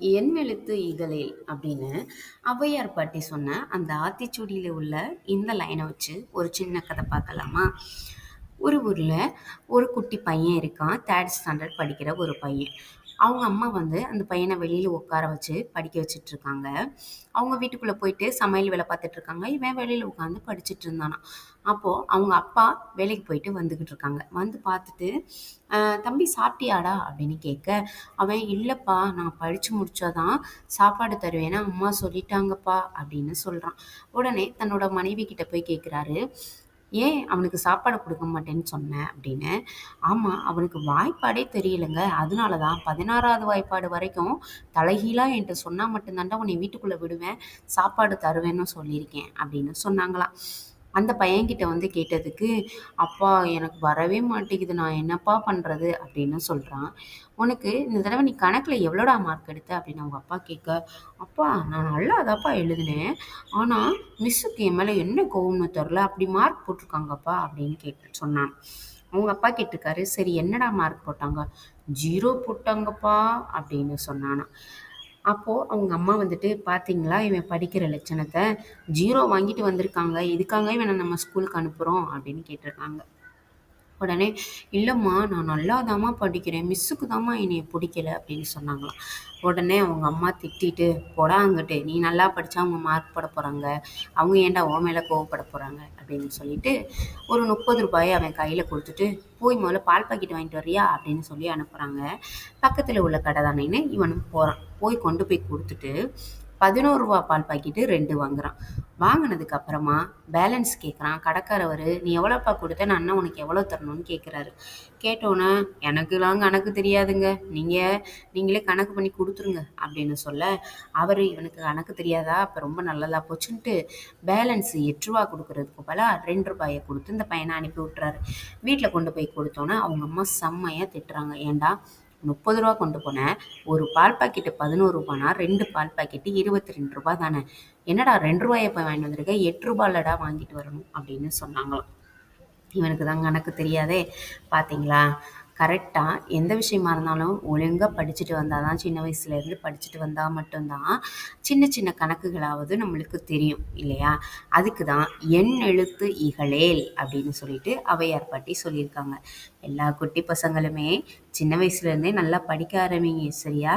என் எழுத்து இகலில் அப்படின்னு ஔவையார் பாட்டி சொன்ன அந்த ஆத்திச்சூடியில் உள்ள இந்த லைனை வச்சு ஒரு சின்ன கதை பார்க்கலாமா? ஒரு ஊரில் ஒரு குட்டி பையன் இருக்கான் தேர்ட் ஸ்டாண்டர்ட் படிக்கிற ஒரு பையன். அவங்க அம்மா வந்து அந்த பையனை வெளியில் உட்கார வச்சு படிக்க வச்சுட்டு இருக்காங்க அவங்க வீட்டுக்குள்ளே போயிட்டு சமையல் வேலை பார்த்துட்டு இருக்காங்க இவன் வெளியில் உட்காந்து படிச்சுட்டு இருந்தானா. அப்போது அவங்க அப்பா வேலைக்கு போயிட்டு வந்துக்கிட்டு இருக்காங்க வந்து பார்த்துட்டு தம்பி சாப்பிட்டியாடா? அப்படின்னு கேட்க அவன் இல்லைப்பா நான் படித்து முடிச்சாதான் சாப்பாடு தருவேன்னு அம்மா சொல்லிட்டாங்கப்பா. அப்படின்னு சொல்கிறான் உடனே தன்னோட மனைவி கிட்ட போய் கேட்குறாரு ஏன் அவனுக்கு சாப்பாடு கொடுக்க மாட்டேன்னு சொன்னேன் அப்படின்னு. ஆமாம் அவனுக்கு வாய்ப்பாடே தெரியலங்க. அதனால தான் பதினாறாவது வாய்ப்பாடு வரைக்கும் தலைகீழாக என்கிட்ட சொன்னால் மட்டும்தான்டா உன்னை வீட்டுக்குள்ளே விடுவேன் சாப்பாடு தருவேன்னு சொல்லியிருக்கேன் அப்படின்னு சொன்னாங்களாம். அந்த பையன்கிட்ட வந்து கேட்டதுக்கு அப்பா எனக்கு வரவே மாட்டேங்குது. நான் என்னப்பா பண்ணுறது அப்படின்னு சொல்கிறான் உனக்கு இந்த தடவை நீ கணக்கில் எவ்வளோடா மார்க் எடுத்த? அப்படின்னு அவங்க அப்பா கேட்க அப்பா நான் நல்லா அதாப்பா எழுதினேன் ஆனால் மிஸ்ஸுக்கு என் மேலே என்ன கோவம்னு தெரில அப்படி மார்க் போட்டிருக்காங்கப்பா. அப்படின்னு கேட்டு சொன்னான். அவங்க அப்பா கேட்டிருக்காரு சரி என்னடா மார்க் போட்டாங்க? ஜீரோ போட்டாங்கப்பா. அப்படின்னு சொன்னானா அப்போது அவங்க அம்மா வந்துட்டு பார்த்தீங்களா இவன் படிக்கிற லட்சணத்தை ஜீரோ வாங்கிட்டு வந்திருக்காங்க. இதுக்காக இவனை நம்ம ஸ்கூலுக்கு அனுப்புகிறோம் அப்படின்னு கேட்டிருக்காங்க. உடனே இல்லைம்மா நான் நல்லா படிக்கிறேன். மிஸ்ஸுக்கு தாம்மா என்னைய பிடிக்கல அப்படின்னு சொன்னாங்களாம். உடனே அவங்க அம்மா திட்டிட்டு போடா அங்கிட்டு. நீ நல்லா படித்தா அவங்க மார்க் போட போகிறாங்க அவங்க ஏன்டா ஓ மேலே கோவப்பட போகிறாங்க அப்படின்னு சொல்லிட்டு ஒரு முப்பது ரூபாயை அவன் கையில் கொடுத்துட்டு போய் முதல்ல பால் பாக்கெட் வாங்கிட்டு வரியா அப்படின்னு சொல்லி அனுப்புகிறாங்க பக்கத்தில் உள்ள கடை தானேன்னு இவனும் போகிறான் போய் கொண்டு போய் கொடுத்துட்டு பதினோரு ரூபா பால் பாக்கெட்டு ரெண்டு வாங்குறான். வாங்கினதுக்கு அப்புறமா பேலன்ஸ் கேட்குறான் கடைக்காரவர் நீ எவ்வளோப்பா கொடுத்த? நான் அண்ணன் உனக்கு எவ்வளோ தரணும்னு கேட்குறாரு கேட்டோன்னே எனக்குலாம் கணக்கு தெரியாதுங்க. நீங்கள் நீங்களே கணக்கு பண்ணி கொடுத்துருங்க அப்படின்னு சொல்ல அவர் இவனுக்கு கணக்கு தெரியாதா? அப்போ ரொம்ப நல்லதா போச்சுன்ட்டு பேலன்ஸ் எட்டு ரூபா கொடுக்குறதுக்கு பதிலாக ரெண்டு ரூபாயை கொடுத்து இந்த பையனை அனுப்பி விட்டுறாரு. வீட்டில் கொண்டு போய் கொடுத்தோன்னே அவங்க அம்மா செம்மையாக திட்டுறாங்க. ஏன்டா முப்பது ரூபா கொண்டு போனேன். ஒரு பால் பாக்கெட்டு பதினோரு ரூபானா ரெண்டு பால் பாக்கெட்டு இருபத்தி ரெண்டு ரூபா தானே. என்னடா ரெண்டு ரூபாயை போய் வாங்கிட்டு வந்திருக்க? எட்டு ரூபாயிலடா வாங்கிட்டு வரணும் அப்படின்னு சொன்னாங்களாம். இவனுக்கு தான் கணக்கு தெரியாதே. பார்த்தீங்களா கரெக்டாக எந்த விஷயமா இருந்தாலும் ஒழுங்காக படிச்சுட்டு வந்தால் தான் சின்ன வயசுலேருந்து படிச்சுட்டு வந்தால் மட்டும்தான் சின்ன சின்ன கணக்குகளாவது நம்மளுக்கு தெரியும் இல்லையா? அதுக்கு தான் எண் எழுத்து இகழேல் அப்படின்னு சொல்லிட்டு அவையார் பாட்டி சொல்லியிருக்காங்க. எல்லா குட்டி பசங்களுமே சின்ன வயசுலேருந்தே நல்லா படிக்க ஆரம்பிங்க சரியா?